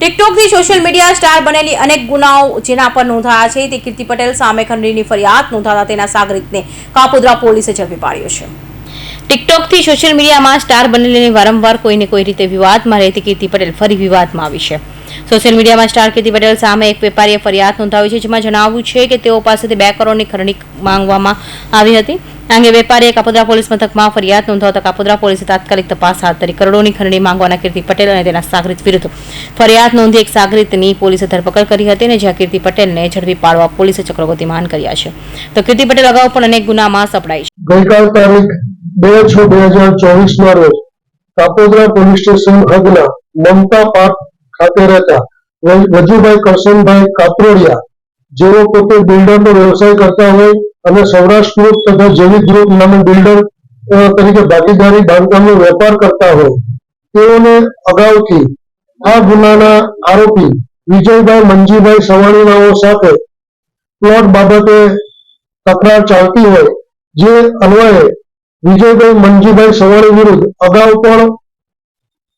ટિકટોકથી social media star બનેલી અનેક ગુનાઓ જેના પર નોંધાયા છે. તે કીર્તિ પટેલ સામે ખંડણીની ફરિયાદ નોંધાતા તેના સાગરિતને કાપોદ્રા પોલીસે ઝડપી પાડ્યો છે. ટિકટોકથી સોશિયલ મીડિયામાં સ્ટાર બનેલી વારંવાર કોઈને કોઈ રીતે વિવાદમાં રહેતી કીર્તિ પટેલ ફરી વિવાદમાં આવી છે. સોશિયલ મીડિયામાં સ્ટાર કીર્તિ પટેલ સામે એક વેપારીએ ફરિયાદ નોંધાવી છે, જેમાં જણાવ્યું છે કે તેઓ પાસેથી બે કરોડની ખરણી માંગવામાં આવી હતી. આ અંગે વેપારીએ કાપોદ્રા પોલીસ મથકમાં ફરિયાદ નોંધાવતા કાપોદ્રા પોલીસે તાત્કાલિક તપાસ હાથ ધરી કરોડોની ખરણી માંગવાના કીર્તિ પટેલ અને તેના સાગરિત વિરુદ્ધ ફરિયાદ નોંધી એક સાગરિતની પોલીસે ધરપકડ કરી હતી અને જ્યાં કીર્તિ પટેલને ઝડપી પાડવા પોલીસે ચક્રો ગતિમાન કર્યા છે. તો કીર્તિ પટેલ અગાઉ પણ અનેક ગુનામાં સપડાઈ છે. ગઈકાલ તારીખ બે છ બે હજાર ચોવીસ ના રોજ કાપોદ્રા પોલીસ સ્ટેશન હદના મમતા પાર્ક ખાતે રહેતા. વજુભાઈ કરશનભાઈ કાપરોડિયા જેઓ પોતે બિલ્ડરનો વ્યવસાય કરતા હોય અને સૌરાષ્ટ્ર ગ્રુપ તથા જેવી ગ્રુપ નામે બિલ્ડર તરીકે ભાગીદારી બાંધકામનો વેપાર કરતા હોય. તેઓને અગાઉથી આ ગુનાના આરોપી વિજયભાઈ મંજીભાઈ સવાણીનાઓ સાથે પ્લોટ બાબતે તકરાર ચાલતી હોય, જે અન્વયે વિજયભાઈ મંજીભાઈ સવાણી વિરુદ્ધ અગાઉ પણ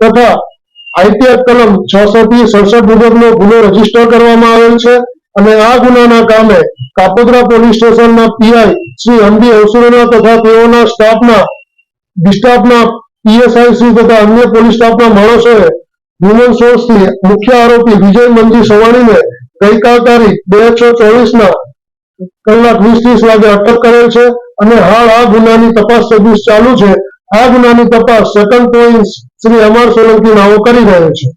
તથા આઈપીએફ કલમ છસો થી સડસઠ મુજબનો ગુનો રજિસ્ટર કરવામાં આવેલ છે અને આ ગુનાના કામે કાપોદ્રા પોલીસ સ્ટેશનના પીઆઈ શ્રી અંબી અવસરોના તથા તેઓના સ્ટાફના સ્ટાફના પીએસઆઈ શ્રી તથા અન્ય પોલીસ સ્ટાફના માણસોએ હ્યુમન સોર્સથી મુખ્ય આરોપી વિજય મંજી સવાણીને ગઈકાલ તારીખ બે છ ચોવીસના કલાક વીસ ત્રીસ વાગે અટક કરેલ છે અને હાલ આ ગુનાની તપાસ સર્વિસ ચાલુ છે આ ગુનાની તપાસ સેકન્ડ પોઈન્ટ શ્રી અમર સોલંકી નાઓ કરી રહ્યો છે.